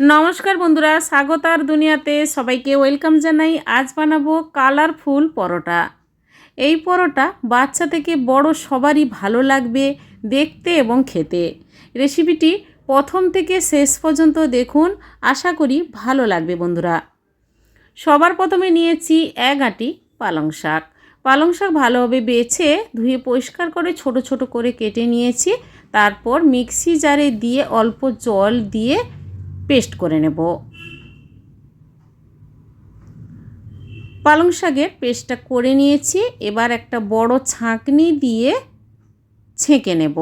নমস্কার বন্ধুরা স্বাগতার দুনিয়াতে সবাইকে ওয়েলকাম জানাই। আজ বানাবো কালারফুল পরোটা। এই পরোটা বাচ্চা থেকে বড় সবারই ভালো লাগবে দেখতে এবং খেতে। রেসিপিটি প্রথম থেকে শেষ পর্যন্ত দেখুন, আশা করি ভালো লাগবে বন্ধুরা। সবার প্রথমে নিয়েছি এক আঁটি পালং শাক। পালং শাক ভালোভাবে বেছে ধুয়ে পরিষ্কার করে ছোট ছোট করে কেটে নিয়েছি। তারপর মিক্সি জারে দিয়ে অল্প জল দিয়ে পেস্ট করে নেব। পালং শাকের পেস্টটা করে নিয়েছি, এবার একটা বড় ছাঁকনি দিয়ে ছেঁকে নেব।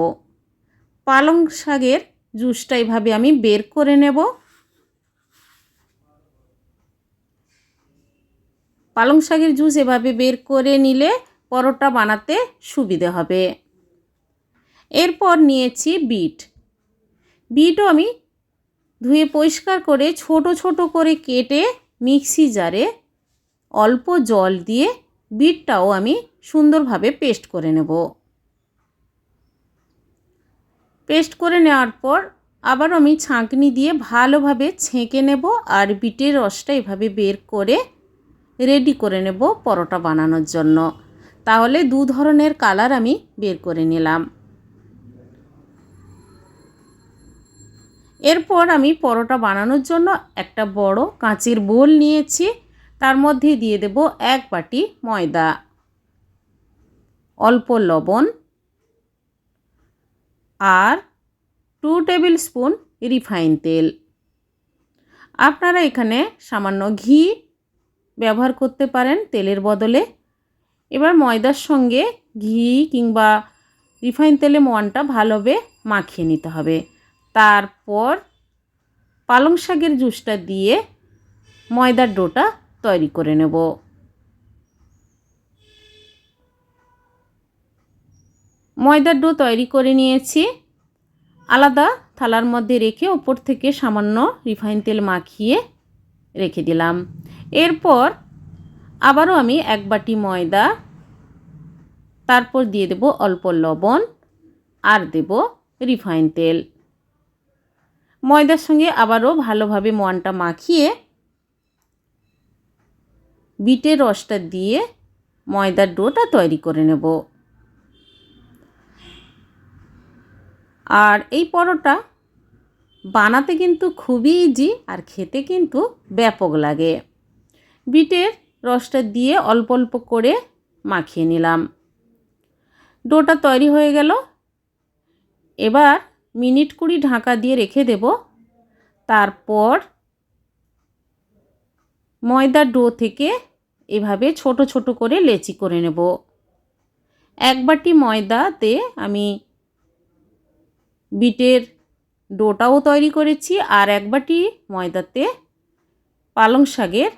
পালং শাকের জুসটা এভাবে আমি বের করে নেব। পালং শাকের জুস এভাবে বের করে নিলে পরোটা বানাতে সুবিধে হবে। এরপর নিয়েছি বিট। বিটও আমি ধুয়ে পরিষ্কার করে ছোট ছোট করে কেটে মিক্সি জারে অল্প জল দিয়ে বিটটাও আমি সুন্দরভাবে পেস্ট করে নেব। পেস্ট করে নেওয়ার পর আবার আমি ছাঁকনি দিয়ে ভালোভাবে ছেঁকে নেব আর বিটের রসটা এভাবে বের করে রেডি করে নেব পরোটা বানানোর জন্য। তাহলে দু ধরনের কালার আমি বের করে নিলাম। এরপর আমি পরোটা বানানোর জন্য একটা বড় কাঁচের বোল নিয়েছি। তার মধ্যে দিয়ে দেব এক বাটি ময়দা, অল্প লবণ আর টু টেবিল স্পুন রিফাইন তেল। আপনারা এখানে সামান্য ঘি ব্যবহার করতে পারেন তেলের বদলে। এবার ময়দার সঙ্গে ঘি কিংবা রিফাইন তেলে মোয়ানটা ভালোভাবে মাখিয়ে নিতে হবে। তারপর পালং শাকের জুসটা দিয়ে ময়দার ডোটা তৈরি করে নেব। ময়দার ডো তৈরি করে নিয়েছি। আলাদা থালার মধ্যে রেখে ওপর থেকে সামান্য রিফাইন তেল মাখিয়ে রেখে দিলাম। এরপর আবারও আমি এক বাটি ময়দা, তারপর দিয়ে দেব অল্প লবণ আর দেব রিফাইন তেল। ময়দার সঙ্গে আবারও ভালোভাবে মোয়ানটা মাখিয়ে বিটের রসটা দিয়ে ময়দার ডোটা তৈরি করে নেব। আর এই পরোটা বানাতে কিন্তু খুবই ইজি আর খেতে কিন্তু ব্যাপক লাগে। বিটের রসটা দিয়ে অল্প অল্প করে মাখিয়ে নিলাম। ডোটা তৈরি হয়ে গেল। এবার মিনিট কুড়ি ঢাকা দিয়ে রেখে দেব। তারপর ময়দার ডো থেকে এভাবে ছোট ছোট করে লেচি করে নেব। এক বাটি ময়দাতে আমি বিটের ডোটাও তৈরি করেছি আর এক বাটি ময়দাতে পালং শাকের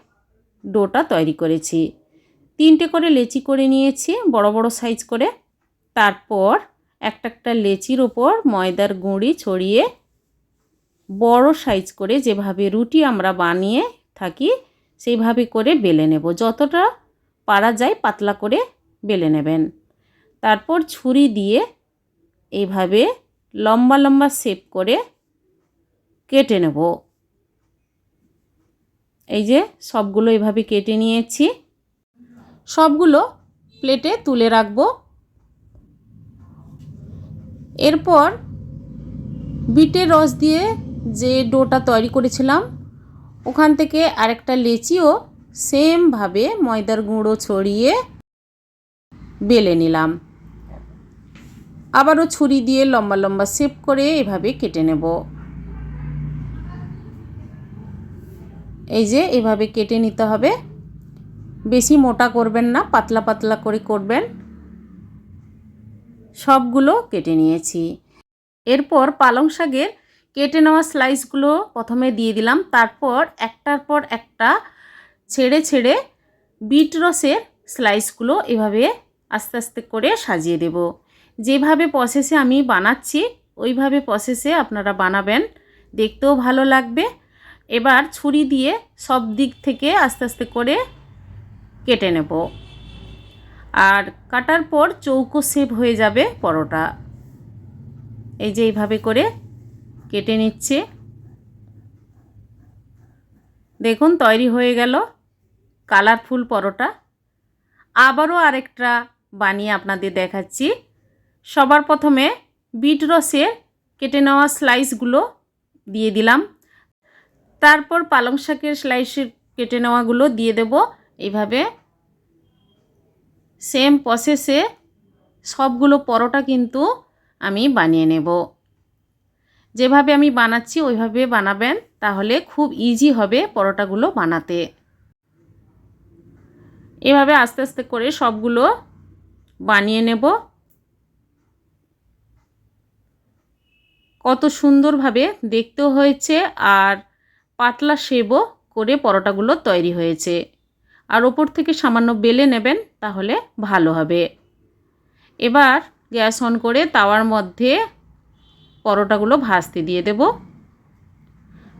ডোটা তৈরি করেছি। তিনটে করে লেচি করে নিয়েছি, বড় বড় সাইজ করে। তারপর একটা একটা লেচির ওপর ময়দার গুঁড়ি ছড়িয়ে বড় সাইজ করে যেভাবে রুটি আমরা বানিয়ে থাকি, সেইভাবে করে বেলে নেব। যতটা পারা যায় পাতলা করে বেলে নেবেন। তারপর ছুরি দিয়ে এইভাবে লম্বা লম্বা শেপ করে কেটে নেব। এই যে সবগুলো এভাবে কেটে নিয়েছি। সবগুলো প্লেটে তুলে রাখব। এরপর বিটের রস দিয়ে যে ডোটা তৈরি করেছিলাম, ওখান থেকে আরেকটা লেচিও সেমভাবে ময়দার গুঁড়ো ছড়িয়ে বেলে নিলাম। আবারও ছুরি দিয়ে লম্বা লম্বা শেপ করে এভাবে কেটে নেব। এই যে এভাবে কেটে নিতে হবে। বেশি মোটা করবেন না, পাতলা পাতলা করে করবেন। সবগুলো কেটে নিয়েছি। এরপর পালং শাকের কেটে নেওয়া স্লাইসগুলো প্রথমে দিয়ে দিলাম। তারপর একটার পর একটা ছেড়ে ছেড়ে বিট রসের স্লাইসগুলো এভাবে আস্তে আস্তে করে সাজিয়ে দেব। যেভাবে প্রসেসে আমি বানাচ্ছি, ওইভাবে প্রসেসে আপনারা বানাবেন। দেখতেও ভালো লাগবে। এবার ছুরি দিয়ে সব দিক থেকে আস্তে আস্তে করে কেটে নেব। আর কাটার পর চৌকো শেপ হয়ে যাবে পরোটা। এই যে এইভাবে করে কেটে নিচ্ছে। দেখুন, তৈরি হয়ে গেল কালারফুল পরোটা। আবারও আরেকটা বানিয়ে আপনাদের দেখাচ্ছি। সবার প্রথমে বিট রসে কেটে নেওয়া স্লাইসগুলো দিয়ে দিলাম। তারপর পালং শাকের স্লাইসের কেটে নেওয়াগুলো দিয়ে দেব। এইভাবে সেম প্রসেসে সবগুলো পরোটা কিন্তু আমি বানিয়ে নেব। যেভাবে আমি বানাচ্ছি, ওইভাবে বানাবেন, তাহলে খুব ইজি হবে পরোটাগুলো বানাতে। এভাবে আস্তে আস্তে করে সবগুলো বানিয়ে নেব। কত সুন্দরভাবে দেখতেও হয়েছে আর পাতলা সেবও করে পরোটাগুলো তৈরি হয়েছে। আর ওপর থেকে সামান্য বেলে নেবেন, তাহলে ভালো হবে। এবার গ্যাস অন করে তাওয়ার মধ্যে পরোটাগুলো ভাজতে দিয়ে দেব।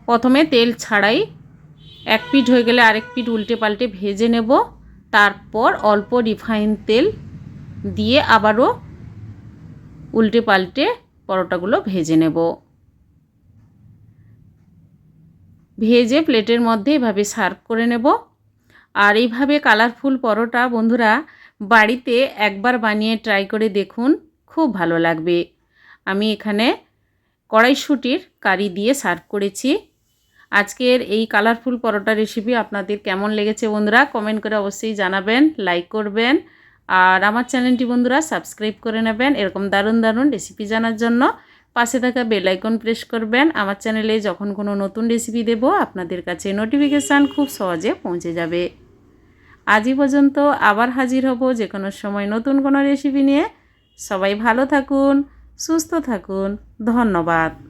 প্রথমে তেল ছাড়াই এক পিঠ হয়ে গেলে আরেক পিঠ উল্টে পাল্টে ভেজে নেব। তারপর অল্প রিফাইন তেল দিয়ে আবারও উল্টে পাল্টে পরোটাগুলো ভেজে নেব। ভেজে প্লেটের মধ্যে এভাবে সার্ভ করে নেব। আর এইভাবে কালারফুল পরোটা বন্ধুরা বাড়িতে একবার বানিয়ে ট্রাই করে দেখুন, খুব ভালো লাগবে। আমি এখানে কড়াইশুটির কারি দিয়ে সার্ভ করেছি। আজকের এই কালারফুল পরোটা রেসিপি আপনাদের কেমন লেগেছে বন্ধুরা কমেন্ট করে অবশ্যই জানাবেন লাইক করবেন, আর আমার চ্যানেলটি বন্ধুরা সাবস্ক্রাইব করে নেবেন। এরকম দারুণ দারুণ রেসিপি জানার জন্য পাশে থাকা বেল আইকন প্রেস করবেন। আমার চ্যানেলে যখন কোনো নতুন রেসিপি দেব, আপনাদের কাছে নোটিফিকেশান খুব সহজে পৌঁছে যাবে। আজই পর্যন্ত আবার হাজির হব যে কোনো সময় নতুন কোনো রেসিপি নিয়ে। সবাই ভালো থাকুন, সুস্থ থাকুন। ধন্যবাদ।